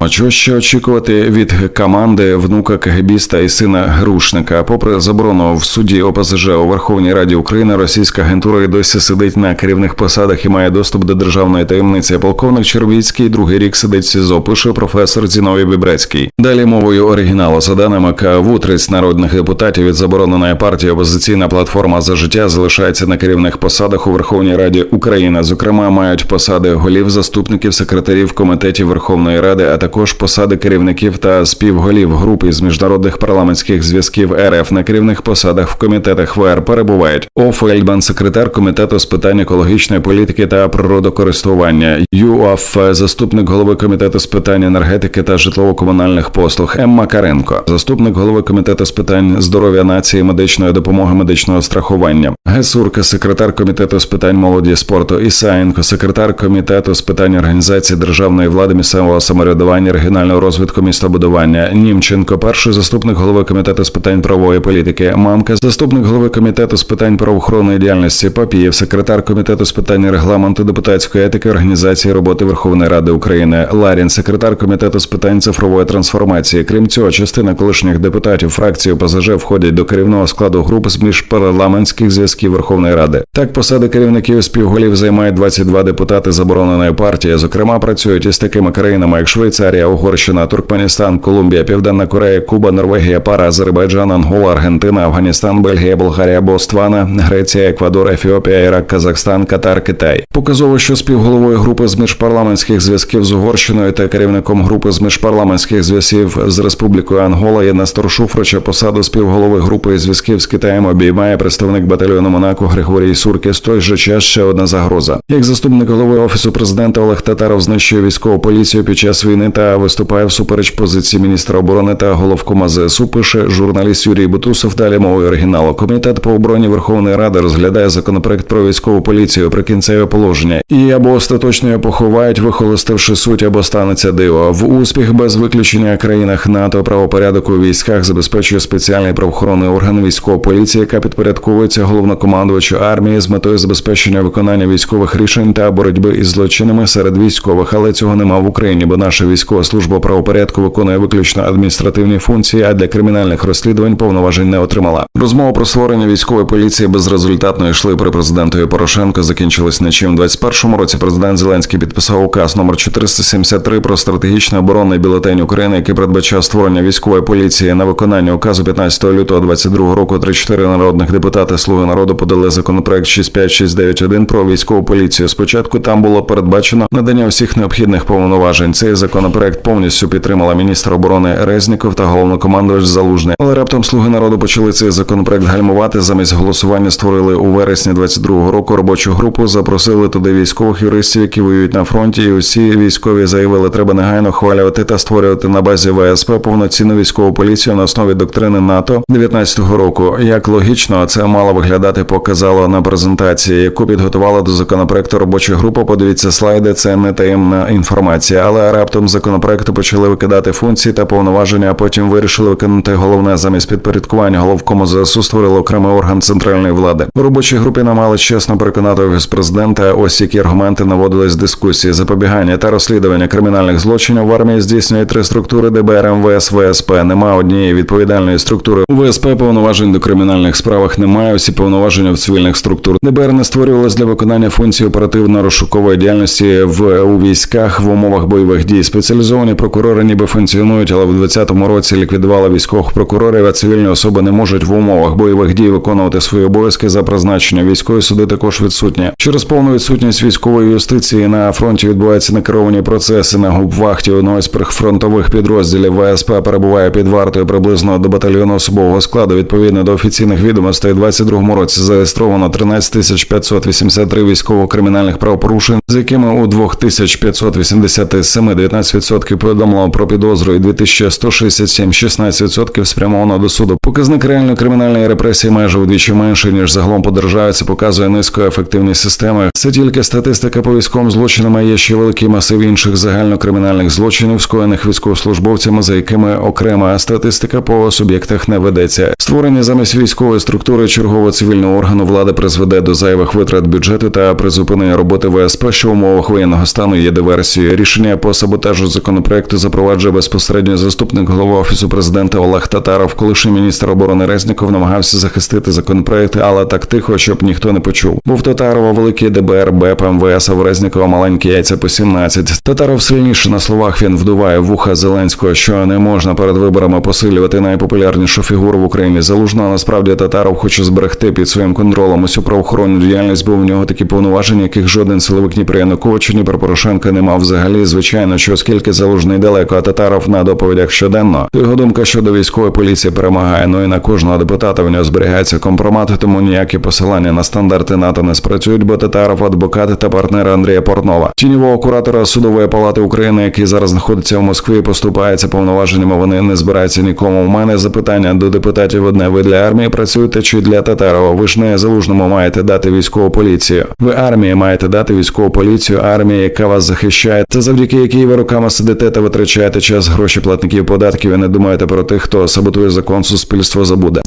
А чого ще очікувати від команди внука КГБіста і сина Грушника? Попри заборону в суді ОПЗЖ у Верховній Раді України, російська агентура і досі сидить на керівних посадах і має доступ до державної таємниці. Полковник Червіцький другий рік сидить в СІЗО, пише професор Зіновій Бібрецький. Далі мовою оригіналу за даними КАВУ, 30 народних депутатів від забороненої партії опозиційна платформа за життя залишається на керівних посадах у Верховній Раді України. Зокрема, мають посади голів, заступників, секретарів комітетів Верховної Ради, а також посади керівників та співголів груп із міжнародних парламентських зв'язків РФ на керівних посадах в комітетах ВР перебувають. О. Фельдман, секретар комітету з питань екологічної політики та природокористування, ЮАФ, заступник голови комітету з питань енергетики та житлово-комунальних послуг. М. Макаренко, заступник голови комітету з питань здоров'я нації, медичної допомоги, медичного страхування, Гесурка, секретар комітету з питань молоді спорту, Ісаєнко, секретар комітету з питань організації державної влади, місцевого самоврядування, регіонального розвитку, містобудування, Німченко, перший заступник голови комітету з питань правової політики, Мамка, заступник голови комітету з питань правоохоронної діяльності, Папієв, секретар комітету з питань регламенту депутатської етики, організації роботи Верховної Ради України, Ларін, секретар комітету з питань цифрової трансформації. Крім цього, частина колишніх депутатів фракції ОПЗЖ входять до керівного складу групи з міжпарламентських зв'язків Верховної Ради. Так, посади керівників співголів займають 22 депутати забороненої партії. Зокрема, працюють із такими країнами, як Швейцарія, Угорщина, Туркменістан, Колумбія, Південна Корея, Куба, Норвегія, Пара, Азербайджан, Ангола, Аргентина, Афганістан, Бельгія, Болгарія, Боствана, Греція, Еквадор, Ефіопія, Ірак, Казахстан, Катар, Китай. Показово, що співголовою групи з міжпарламентських зв'язків з Угорщиною та керівником групи з міжпарламентських зв'язків з Республікою Ангола є Нестор Шуфрича. Посаду співголови групи зв'язків з Китаєм обіймає представник батальйону Монако Григорій Суркіс. Той же час ще одна загроза. Як заступник голови офісу президента Олег Татаров знищує військову поліцію під час війни та виступає всупереч позиції міністра оборони та головкома ЗСУ. Пише журналіст Юрій Бутусов. Далі мовою оригіналу. Комітет по обороні Верховної Ради розглядає законопроект про військову поліцію прикінцеве положення і або остаточно його поховають, вихолостивши суть, або станеться диво. В успіх без виключення країнах НАТО правопорядок у військах забезпечує спеціальний правоохоронний орган військова поліція, яка підпорядковується головнокомандувачу армії з метою забезпечення виконання військових рішень та боротьби із злочинами серед військових, але цього нема в Україні, бо наша військова служба правопорядку виконує виключно адміністративні функції, а для кримінальних розслідувань повноважень не отримала. Розмова про створення військової поліції безрезультатно йшли при президентові Порошенко. Закінчилась нічим. У 21-му році президент Зеленський підписав указ номер 473 про стратегічний оборонний бюлетень України, який передбачав створення військової поліції на виконання указу 15 лютого 22 року. 34 народних депутати Слуги народу подали законопроект 65691 про військову поліцію. Спочатку там було передбачено надання всіх необхідних повноважень. Цей законопроект повністю підтримала міністр оборони Резніков та головнокомандувач Залужний. Але раптом слуги народу почали цей законопроект гальмувати. Замість голосування створили у вересні 22 року робочу групу. Запросили туди військових юристів, які воюють на фронті. І усі військові заявили, треба негайно хвалювати та створювати на базі ВСП повноцінну військову поліцію на основі доктрини НАТО 19-го року. Як логічно, це мало виглядати, показало на презентації, яку підготувала до законопроекту робоча група. Подивіться слайди, це не таємна інформація. Але раптом з законопроекту почали викидати функції та повноваження, а потім вирішили виконати головне замість підпорядкування головкому ЗСУ створили окремий орган центральної влади. У робочій групі нам мали чесно переконати офіс президента. Ось які аргументи наводились з дискусії запобігання та розслідування кримінальних злочинів в армії здійснює три структури ДБР, МВС, ВСП. Нема однієї відповідальної структури. У ВСП повноважень до кримінальних справах немає. Усі повноваження в цивільних структур. ДБР не створювалось для виконання функцій оперативно-розшукової діяльності в у військах в умовах бойових дій. Спеціалізовані прокурори ніби функціонують, але в 2020 році ліквідували військових прокурорів. А цивільні особи не можуть в умовах бойових дій виконувати свої обов'язки за призначення. Військові суди також відсутні. Через повну відсутність військової юстиції на фронті відбуваються некеровані процеси на губвахті одного з прифронтових підрозділів ВСП перебуває під вартою приблизно до батальйону особового складу. Відповідно до офіційних відомостей, у 22 році зареєстровано 13 тисяч 583 військово-кримінальних правопорушень, з якими у 2587 19% повідомлено про підозру і 2167 16% спрямовано до суду. Показник реальної кримінальної репресії майже вдвічі менший ніж загалом по державі. Це показує низьку ефективність системи. Це тільки статистика по військовим злочинам. а Є ще великий масив інших загальнокримінальних злочинів, скоєних військовослужбовцями, за якими окрема статистика по суб'єктах не ведеться. Створення замість військової структури чергового цивільного органу влади призведе до зайвих витрат бюджету та призупинення роботи ВСП, що в умовах воєнного стану є диверсією. Рішення по саботажу законопроекту запроваджує безпосередньо заступник голови офісу президента Олег Татаров. Колишній міністр оборони Резніков намагався захистити законопроект, але так тихо, щоб ніхто не почув. Був Татарова великий ДБР, БЕП, МВС, а в Резнікова маленькі яйця по 17. Татаров сильніше на словах він вдуває вуха Зеленського, що не можна перед виборами посилювати найпопулярнішу фігуру в Україні. Залужно а насправді Татаров хоче зберегти під своїм контролем усю правоохоронну діяльність, бо в нього такі повноваження, яких жоден силовик ні при Януковичу, ні при Порошенка не мав взагалі. Звичайно, що оскільки залужний далеко, а Татаров на доповідях щоденно, то його думка щодо військової поліції перемагає. Ну і на кожного депутата в нього зберігається компромат, тому ніякі посилання на стандарти НАТО не спрацюють, бо Татаров адвокат та партнер Андрія Портнова, тіньового куратора судової палати України, який зараз знаходиться в Москві, поступається повноваженнями. Вони не збираються нікому. У мене запитання до депутатів одне: ви для армії працюєте чи для Татарова? Ви ж не залужному маєте дати військову поліцію. Ви армії маєте дати військову поліцію, армія, яка вас захищає. Це завдяки якій ви сидите та витрачаєте час, гроші платників податків і не думаєте про тих, хто саботує закон, суспільство забуде.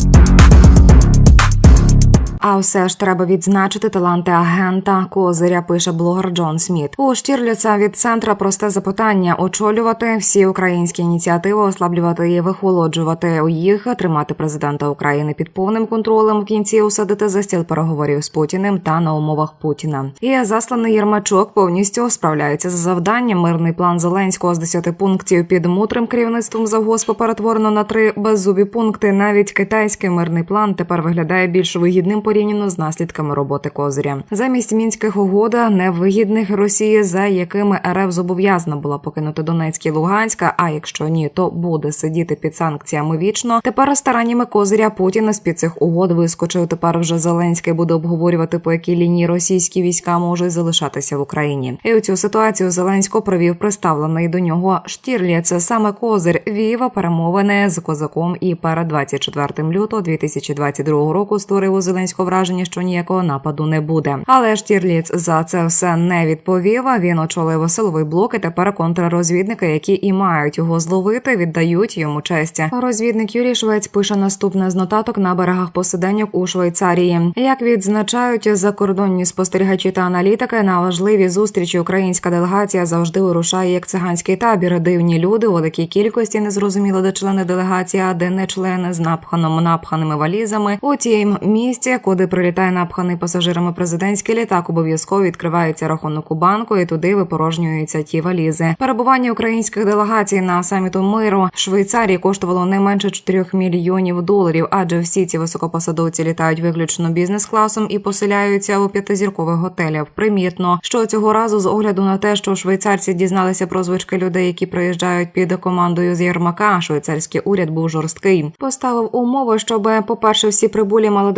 А все ж треба відзначити таланти агента Козиря, пише блогер Джон Сміт. У Штірліца від центра просте запитання: очолювати всі українські ініціативи, ослаблювати і вихолоджувати їх, тримати президента України під повним контролем в кінці усадити за стіл переговорів з Путіним та на умовах Путіна. І засланий Єрмачок повністю справляється з завданням. Мирний план Зеленського з 10 пунктів під мудрим керівництвом завгоспу перетворено на три беззубі пункти. Навіть китайський мирний план тепер виглядає більш вигідним порівняно з наслідками роботи Козиря. Замість мінських угод невигідних Росії, за якими РФ зобов'язана була покинути Донецьк і Луганська. А якщо ні, то буде сидіти під санкціями вічно. Тепер стараннями Козиря Путіна з під цих угод вискочив. Тепер вже Зеленський буде обговорювати, по якій лінії російські війська можуть залишатися в Україні. І у цю ситуацію Зеленського провів представлений до нього Штірлі. Це саме Козир вів перемовини з козаком і перед 24 лютого 2022 року створив у Зеленського враження, що ніякого нападу не буде. Але Штірліц за це все не відповів. Він очолив силовий блок і тепер контррозвідники, які і мають його зловити, віддають йому честь. Розвідник Юрій Швець пише наступне з нотаток на берегах посиденьок у Швейцарії. Як відзначають закордонні спостерігачі та аналітики, на важливі зустрічі українська делегація завжди вирушає як циганський табір. Дивні люди у такій кількості незрозуміло, де члени делегації, а де не члени з напханом напханими валізами. У тім місці, куди прилітає напханий пасажирами президентський літак, обов'язково відкривається рахунок у банку, і туди випорожнюються ті валізи. Перебування українських делегацій на саміту миру в Швейцарії коштувало не менше 4 мільйонів доларів, адже всі ці високопосадовці літають виключно бізнес-класом і поселяються у п'ятизіркових готелях. Примітно, що цього разу з огляду на те, що швейцарці дізналися про звички людей, які приїжджають під командою з Єрмака, швейцарський уряд був жорсткий. Поставив умови, щоб, по-перше, всі прибулі мали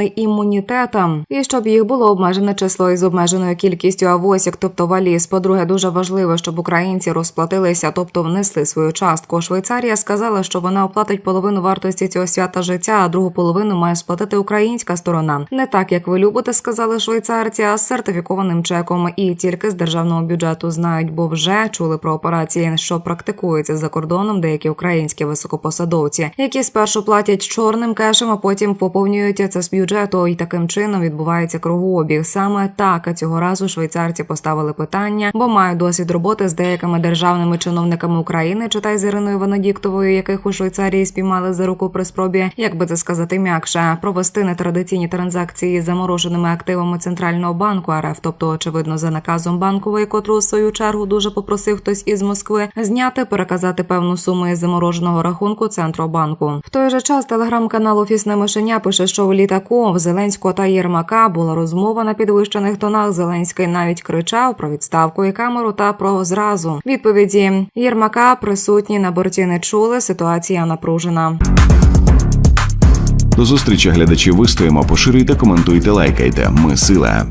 дипломатичний імунітет, і щоб їх було обмежене число із обмеженою кількістю авосік, тобто валіз. По-друге, дуже важливо, щоб українці розплатилися, тобто внесли свою частку. Швейцарія сказала, що вона оплатить половину вартості цього свята життя, а другу половину має сплатити українська сторона. Не так, як ви любите, сказали швейцарці, а з сертифікованим чеком. І тільки з державного бюджету знають, бо вже чули про операції, що практикуються за кордоном деякі українські високопосадовці, які спершу платять чорним кешем, а потім поповнюють це з бюджету. І таким чином відбувається кругообіг. Саме так цього разу швейцарці поставили питання, бо мають досвід роботи з деякими державними чиновниками України. Читай з Іриною Венедіктовою, яких у Швейцарії спіймали за руку при спробі, як би це сказати, м'якше провести нетрадиційні транзакції з замороженими активами центрального банку РФ, тобто очевидно за наказом банкової, котру в свою чергу дуже попросив хтось із Москви зняти, переказати певну суму із замороженого рахунку Центробанку. В той же час телеграм-канал Офісне мишеня пише, що в літаку в Зеленського та Єрмака була розмова на підвищених тонах. Зеленський навіть кричав про відставку і камеру та про зразу. Відповіді Єрмака присутні на борті не чули. Ситуація напружена. До зустрічі глядачі вистоїмо, поширюйте, коментуйте, лайкайте. Ми сила.